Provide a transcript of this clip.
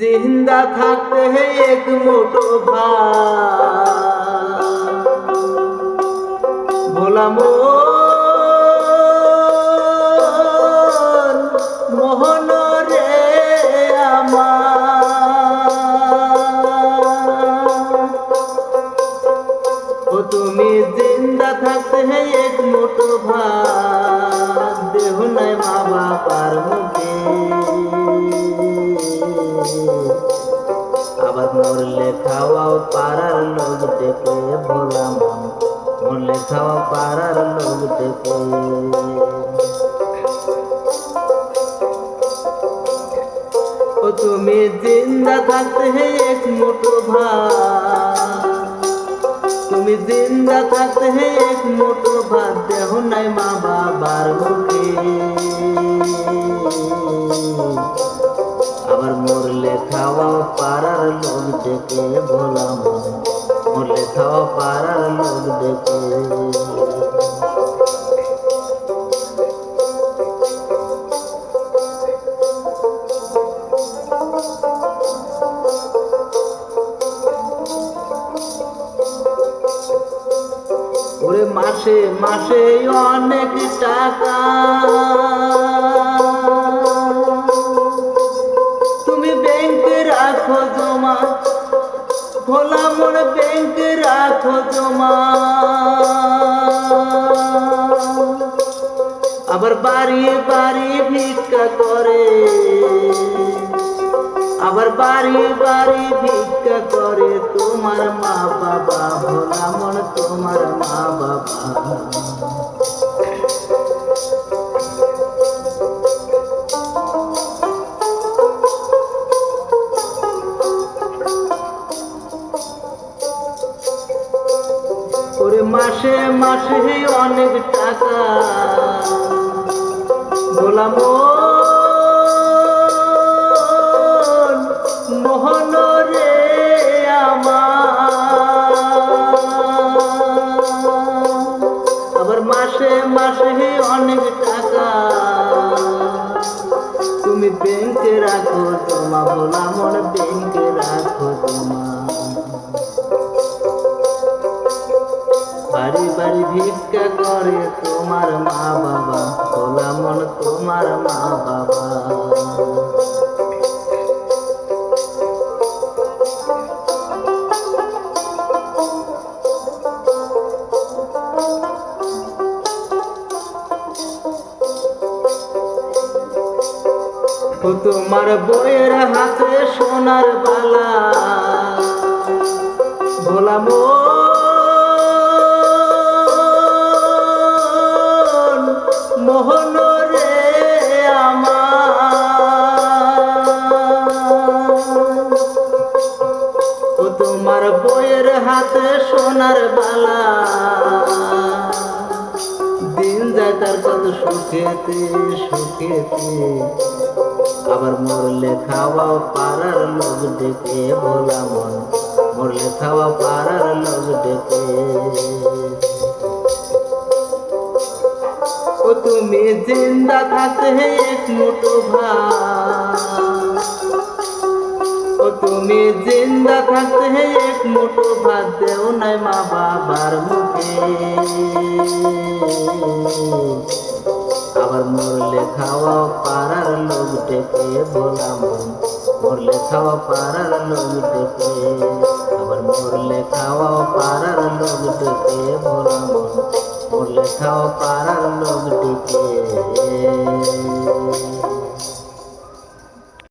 জিন্দা থাকতে হে এক মোটো ভোলাম মোহন রে ও তুমি জিন্দা থাকতে হে এক মোটো ভাত। দেহ নাই মা বাবার মুখ আবার মরলে খাওয়াও পাড়ার লোক দেখে ভোলা মন। মরলে খাওয়া পাড়ার লোক দেখে। ও তুমি জিন্দা থাকতে হে এক মোটো ভাত। তুমি জিন্দা থাকতে হে এক মোটো ভাত। দেহ নাই মা বাবার মুখে পাড়ার লোক দেখে বললাম মরলে খাওয়া পাড়ার লোক দেখে মাসে মাসে অনেক টাকা ব্যাংকে রাখো জমা। আবার বাড়ি বাড়ি ভিক্ষা করে। আবার বাড়ি বাড়ি ভিক্ষা করে। তোমার মা বাবা, ভোলা মন তোমার মা বাবা। মাসে অনেক টাকা। ভোলা মন মোহন রে আবার মাসে মাসে অনেক টাকা। তুমি ব্যাংকে রাখো বলা মন ব্যাংকে তোমার মা বাবা মন তোমার মা বাবা তোমার বইয়ের হাতে সোনার বালা ভোলা মন মোহন রে ও তোমার বইয়ের হাতে সোনার বালা। দিন যায় তার কত সুখেতে সুখেতে। আবার মরলে খাওয়া পাড়ার লোক ডেকে ভোলা মন। মরলে খাওয়া পাড়ার লোক ডেকে জিন্দা থাকতে এক মুঠো ভাত। ও তুমি জিন্দা থাকতে এক মুঠো ভাত, দেও নাই মা বাবার মুখে। আবার মরলে খাওয়া পাড়ার লোক ডেকে বললাম মরলে খাওয়া পাড়ার লোক ডেকে, আবার মরলে খাওয়া পাড়ার লোক ডেকে বললাম দেখাও পারার লোক দিকে